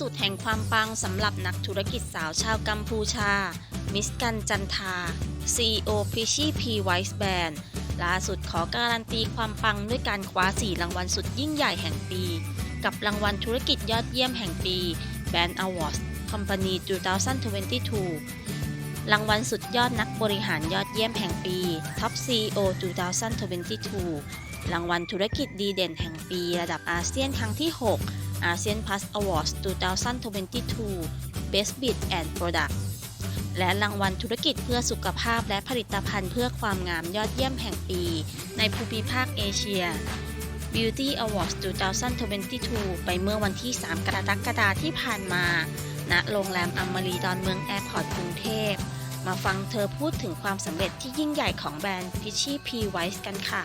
สุดแห่งความปังสำหรับนักธุรกิจสาวชาวกัมพูชา มิสกันจันทา CEO f i s h y P Wise Band ล่าสุดขอการันตีความปังด้วยการคว้า 4 รางวัลสุดยิ่งใหญ่แห่งปี กับรางวัลธุรกิจยอดเยี่ยมแห่งปี Band Awards Company 2022 รางวัลสุดยอดนักบริหารยอดเยี่ยมแห่งปี Top CEO 2022 รางวัลธุรกิจดีเด่นแห่งปีระดับอาเซียนครั้งที่ 6 ASEAN Plus Awards 2022 Best Bid and Product และรางวัลธุรกิจเพื่อสุขภาพและผลิตภัณฑ์เพื่อความงามยอดเยี่ยมแห่งปี ในภูมิภาคเอเชีย Beauty Awards 2022 ไปเมื่อวันที่ 3 กรกฎาคมที่ผ่านมา ณ โรงแรมอัมมารีดอนเมืองแอร์พอร์ตกรุงเทพ มาฟังเธอพูดถึงความสำเร็จที่ยิ่งใหญ่ของแบรนด์ Pichy P Wise กันค่ะ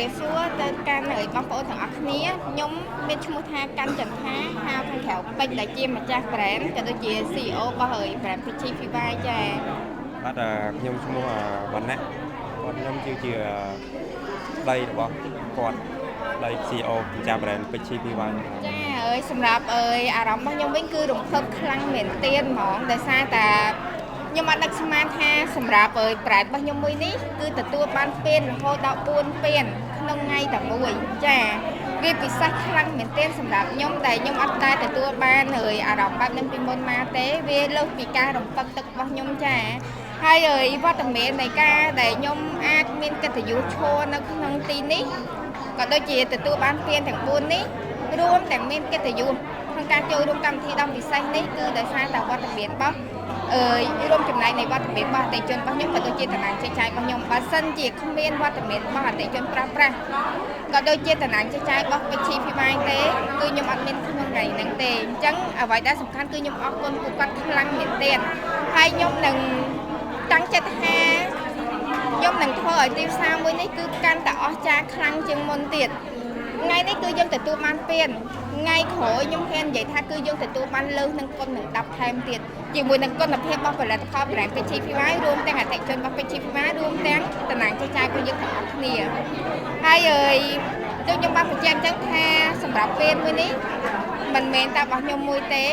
ចាជំរាបសួរទៅកាន់អើយបងប្អូនទាំងអស់គ្នាខ្ញុំមានឈ្មោះថាកាន់ចន្ទថាហៅខាងក្រៅពេជ្រដែលជាម្ចាស់ brand ក៏ដូចជា CEO របស់អើយ brand Pichi Piva ចាបាទអឺខ្ញុំឈ្មោះអឺវណ្ណៈគាត់ខ្ញុំគឺជាប្តីរបស់គាត់ប្តី CEO ម្ចាស់ brand Pichi Piva ចាអើយសម្រាប់អើយអារម្មណ៍របស់ខ្ញុំវិញគឺរំភើបខ្លាំងមែនទែនហ្មងដោយសារតែ ខ្ញុំអត់នឹកស្មានថាសម្រាប់អើយ brand របស់ខ្ញុំមួយនេះគឺទទួលបានពេលរហូតដល់4ពេលក្នុងថ្ងៃតែមួយចាវាពិសេសខ្លាំងមែនទែនសម្រាប់ខ្ញុំដែលខ្ញុំអត់តែទទួលបានអើយអារម្មណ៍បែបហ្នឹងពីមុនមកទេវាលើសពីការរំពឹងទឹករបស់ខ្ញុំចាហើយអើយវត្តមាននៃការដែលខ្ញុំអាចមានកិត្តិយសឈរនៅក្នុងទីនេះក៏ដូចជាទទួលបានពានទាំង4នេះរួមទាំងមានកិត្តិយស ក្នុងការចូលរួមកម្មវិធីដ៏ពិសេសនេះគឺដោយសារតែវត្តមានរបស់អើយរួមចំណែកនៃវត្តមានរបស់អតិថិជនរបស់ខ្ញុំក៏ដូចជាតំណែងចេះចាយរបស់ខ្ញុំបើសិនជាគ្មានវត្តមានរបស់អតិថិជនប្រើប្រាស់ក៏ដូចជាតំណែងចេះចាយរបស់វិជីភិបាលទេគឺខ្ញុំអត់មានក្នុងថ្ងៃហ្នឹងទេអញ្ចឹងអ្វីដែលសំខាន់គឺខ្ញុំអរគុណពួកគាត់ខ្លាំងមែនទែនហើយខ្ញុំនឹងតាំងចិត្តថាខ្ញុំនឹងធ្វើឲ្យទីផ្សារមួយនេះគឺកាន់តែអស្ចារ្យខ្លាំងជាងមុនទៀត ថ្ងៃនេះគឺយើងទទួលបានពៀនថ្ងៃក្រោយខ្ញុំហ៊ាននិយាយថាគឺយើងទទួលបានលើសនឹងគុណនឹង10ថែមទៀតជាមួយនឹងគុណភាពរបស់ផលិតផល brand Pichi PY រួមទាំងអតិថិជនរបស់ Pichi PY រួមទាំងតំណែងចេះចាយរបស់យើងទាំងអស់គ្នាហើយអើយដូចខ្ញុំបានបញ្ជាក់អញ្ចឹងថាសម្រាប់ពេលមួយនេះមិនមែនតែរបស់ខ្ញុំមួយទេ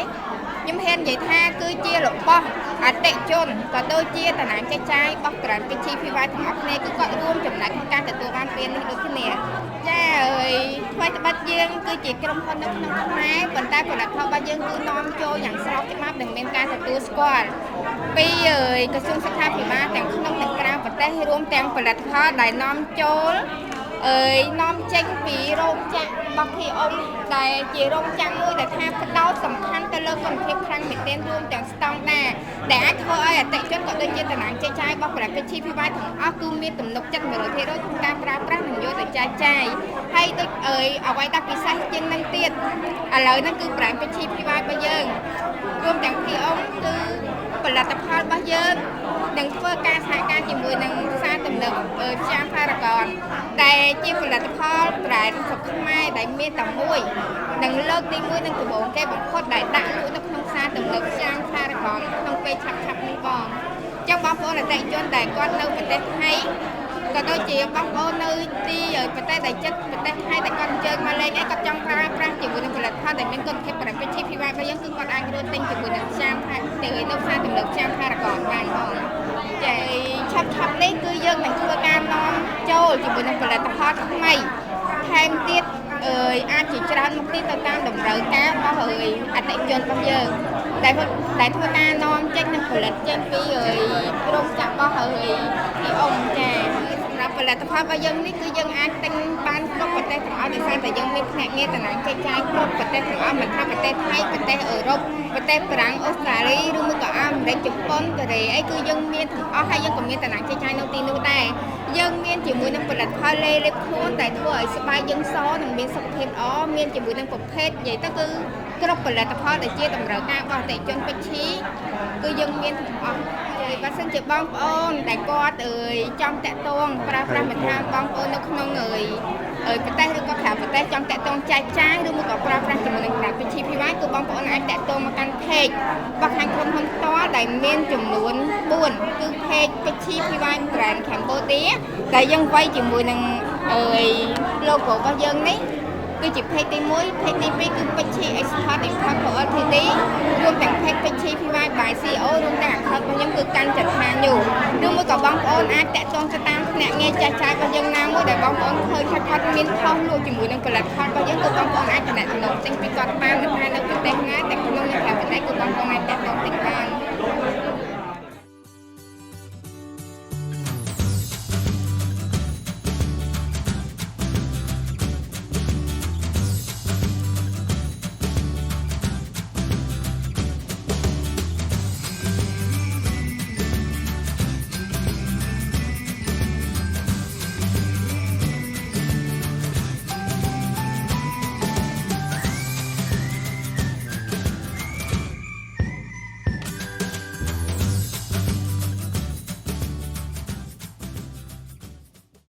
ខ្ញុំហ៊ាននិយាយថាគឺជារបស់ អតិថិជនក៏ដូចជាតំណែងចេះចាយរបស់ Grand Pichi PY ទាំងអស់គ្នាគឺគាត់រួមចំណែកក្នុងការទទួលបានពាននេះដូចគ្នាចាអើយថ្មីត្បិតយើងគឺជាក្រុមហ៊ុននៅក្នុងខ្មែរប៉ុន្តែផលិតផលរបស់យើងគឺនាំចូលយ៉ាងស្របច្បាប់និងមានការទទួលស្គាល់ពីអើយក្រសួងសុខាភិបាលទាំងក្នុងនិងក្រៅប្រទេសរួមទាំងផលិតផលដែលនាំចូល អើយនាំចេញពីរោងចក្ររបស់ភីអ៊ុំដែលជារោងចក្រមួយដែលថាផ្ដោតសំខាន់ទៅលើគុណភាពខ្លាំងមែនទែនរួមទាំងស្តង់ដារដែលអាចធ្វើឲ្យអតិថិជនក៏ដូចជាតំណែងចេះចាយរបស់ Brand Pichi PY ទាំងអស់គឺមានទំនុកចិត្ត100%ក្នុងការប្រើប្រាស់និងយកទៅចែកចាយហើយដូចអើយអ្វីដែលពិសេសជាងនឹងទៀតឥឡូវហ្នឹងគឺ Brand Pichi PY របស់យើងរួមទាំងភីអ៊ុំគឺផលិតផលរបស់យើង នឹងធ្វើការសហការជាមួយនឹងផ្សារទំនើបចាមផារ៉ាកនដែលជាផលិតផល brand ស្រុកខ្មែរដែលមានតែមួយនិងលើកទី1និងដំបូងគេបំផុតដែលដាក់លក់នៅក្នុងផ្សារទំនើបចាមផារ៉ាកនក្នុងពេលឆាប់ឆាប់នេះបងអញ្ចឹងបងប្អូនអតិថិជនដែលគាត់នៅប្រទេសថៃ ក៏ដូចជាបងប្អូននៅទីប្រទេសដែលចិត្តប្រទេសថៃដែលគាត់អញ្ជើញមកលេងអីគាត់ចង់ប្រើប្រាស់ជាមួយនឹងផលិតផលដែលមានគុណភាពប្រភេទ GPY របស់យើងគឺគាត់អាចរត់ទិញជាមួយនឹងចាមផាទៅនៅផ្សារទំនើបចាមផារ៉ាកនបានបងចាឆាប់ឆាប់នេះគឺយើងនឹងធ្វើការនាំចូលជាមួយនឹងផលិតផលថ្មីថែមទៀតអើយអាចជាច្រើនមុខទៀតទៅតាមតម្រូវការរបស់អើយអតិថិជនរបស់យើងដែលដែលធ្វើការនាំចេញនិងផលិតចេញពីអើយក្រុមចាក់របស់អើយពីអ៊ំចាសម្រាប់ ផលិតផលរបស់យើងនេះគឺយើងអាចទិញបានគ្រប់ប្រទេសទាំងអស់ដោយសារតែយើងមានភ្នាក់ងារតំណែងចែកចាយគ្រប់ប្រទេសទាំងអស់មិនថាប្រទេសថៃប្រទេសអឺរ៉ុបប្រទេសបារាំងអូស្ត្រាលីឬមួយក៏អាមេរិកជប៉ុនកូរ៉េអីគឺយើងមានទាំងអស់ហើយយើងក៏មានតំណែងចែកចាយនៅទីនោះដែរយើងមានជាមួយនឹងផលិតផលលេលេបខ្លួនដែលធ្វើឲ្យស្បែកយើងសនិងមានសុខភាពល្អមានជាមួយនឹងប្រភេទនិយាយទៅគឺគ្រប់ផលិតផលដែលជាតម្រូវការរបស់អតិថិជនពេជ្រឈីគឺយើងមានទាំងអស់ហើយ បើសិនជាបងប្អូនដែលគាត់អើយចង់តាក់ទងប្រើប្រាស់មិនថាបងប្អូននៅក្នុងអើយអើយប្រទេសឬក៏ក្រៅក្រៅប្រទេសចង់តាក់ទងចែកចាយឬមកក៏ប្រើប្រាស់ជាមួយនឹងក្រៅពិធីភិវ័យគឺបងប្អូនអាចតាក់ទងមកកាន់ page របស់ខាងក្រុមហ៊ុនផ្ទាល់ដែលមានចំនួន4គឺ page ពិធីភិវ័យ Brand Cambodia ដែលយើងវាយជាមួយនឹងអើយ logo របស់យើងនេះ គឺជា page ទី1 page ទី2គឺពិធី Export Import for Ltd រួមទាំង page ពិធី PY by CEO រួមទាំង account របស់ខ្ញុំគឺកាន់ចត្ថាញូឬមួយក៏បងប្អូនអាចតាក់ទងទៅតាមភ្នាក់ងារចាស់ចាយរបស់យើងណាមួយដែលបងប្អូនឃើញថាគាត់មានខុសលក់ជាមួយនឹងផលិតផលរបស់យើងគឺបងប្អូនអាចតំណែងទិញពីគាត់បានមិនថានៅប្រទេសណាតែក្នុងនៅក្រៅប្រទេសគឺបងប្អូនអាចតាក់ទងទិញបាន